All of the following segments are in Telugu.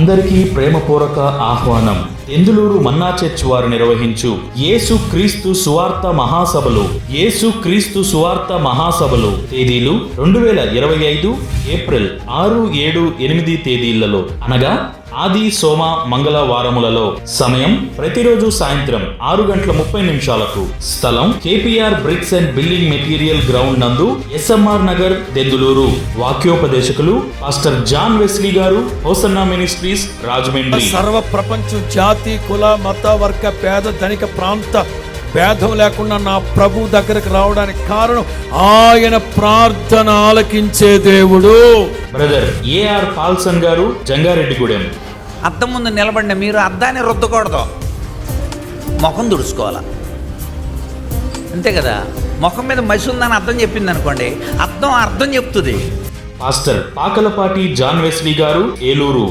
అందరికీ ప్రేమపూర్వక ఆహ్వానం. ఎందులూరు మన్నా చర్చ్ వారు నిర్వహించు యేసు క్రీస్తు సువార్త మహాసభలు. యేసు క్రీస్తు సువార్త మహాసభలు తేదీలు రెండు వేల ఇరవై ఐదు ఏప్రిల్ ఆరు ఏడు ఎనిమిది తేదీలలో. అనగా ఆది సోమ మంగళ వారములలో సమయం ప్రతిరోజు సాయంత్రం ఆరు గంటల ముప్పై నిమిషాలకు. స్థలం KPR bricks and building material ground నందు SMR Nagar Denduluru. వాక్యోపదేశకులు pastor John Wesley garu Hosanna ministries Rajahmundry. సర్వ ప్రపంచం జాతి కుల మత వర్గ పేద ధనిక ప్రాంత భేదం లేకుండా నా ప్రభు దగ్గరకు రావడానికి కారణం ఆయన ప్రార్థన ఆలకించే దేవుడు. బ్రదర్ ఏఆర్ పాల్సన్ గారు జంగారెడ్డిగూడెం అద్దం ముందు నిలబడిన మీరు అద్దాన్ని రుద్దకూడదు. ముఖం తుడుచుకోవాలి అంతే కదా? ముఖం మీద మసి ఉందని అర్థం చెప్పింది అనుకోండి అర్థం అర్థం చెప్తుంది. పాస్టర్ పాకలపాటి జాన్ వెస్లీ గారు ఏలూరు.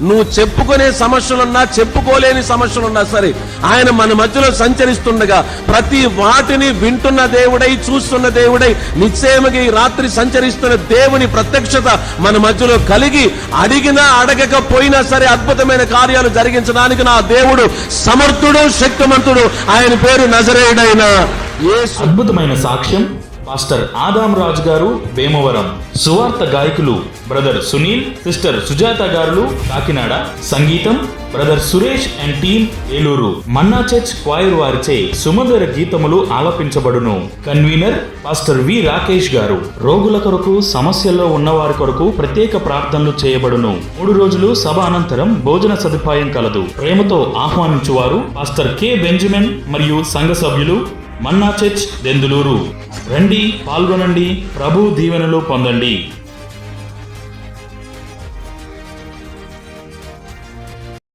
నువ్వు చెప్పుకునే సమస్యలున్నా చెప్పుకోలేని సమస్యలున్నా సరే ఆయన మన మధ్యలో సంచరిస్తుండగా ప్రతి వాటిని వింటున్న దేవుడై చూస్తున్న దేవుడై నిశ్చయముగా ఈ రాత్రి సంచరిస్తున్న దేవుని ప్రత్యక్షత మన మధ్యలో కలిగి అడిగినా అడగకపోయినా సరే అద్భుతమైన కార్యాలు జరిగించడానికి నా దేవుడు సమర్థుడు శక్తిమంతుడు. ఆయన పేరు నజరేయుడైన ఏ అద్భుతమైన సాక్ష్యం పాస్టర్ ఆదాం రాజు గారు వేమవరం. సువార్త గాయకులు బ్రదర్ సునీల్ సిస్టర్ సుజాత గారులు కాకినాడ. సంగీతం brother Suresh and team Eluru. Manna church choir వారిచే సుమధుర గీతములు ఆలపించబడును. Convener pastor V Rakesh garu. రోగుల కొరకు సమస్యల్లో ఉన్నవారి కొరకు ప్రత్యేక ప్రార్థనలు చేయబడును. మూడు రోజులు సభ అనంతరం భోజన సదుపాయం కలదు. ప్రేమతో ఆహ్వానించువారు పాస్టర్ కె బెంజమిన్ మరియు సంఘ సభ్యులు మన్నా చర్చ్ దెందులూరు. రండి పాల్గొనండి ప్రభు దీవెనలు పొందండి.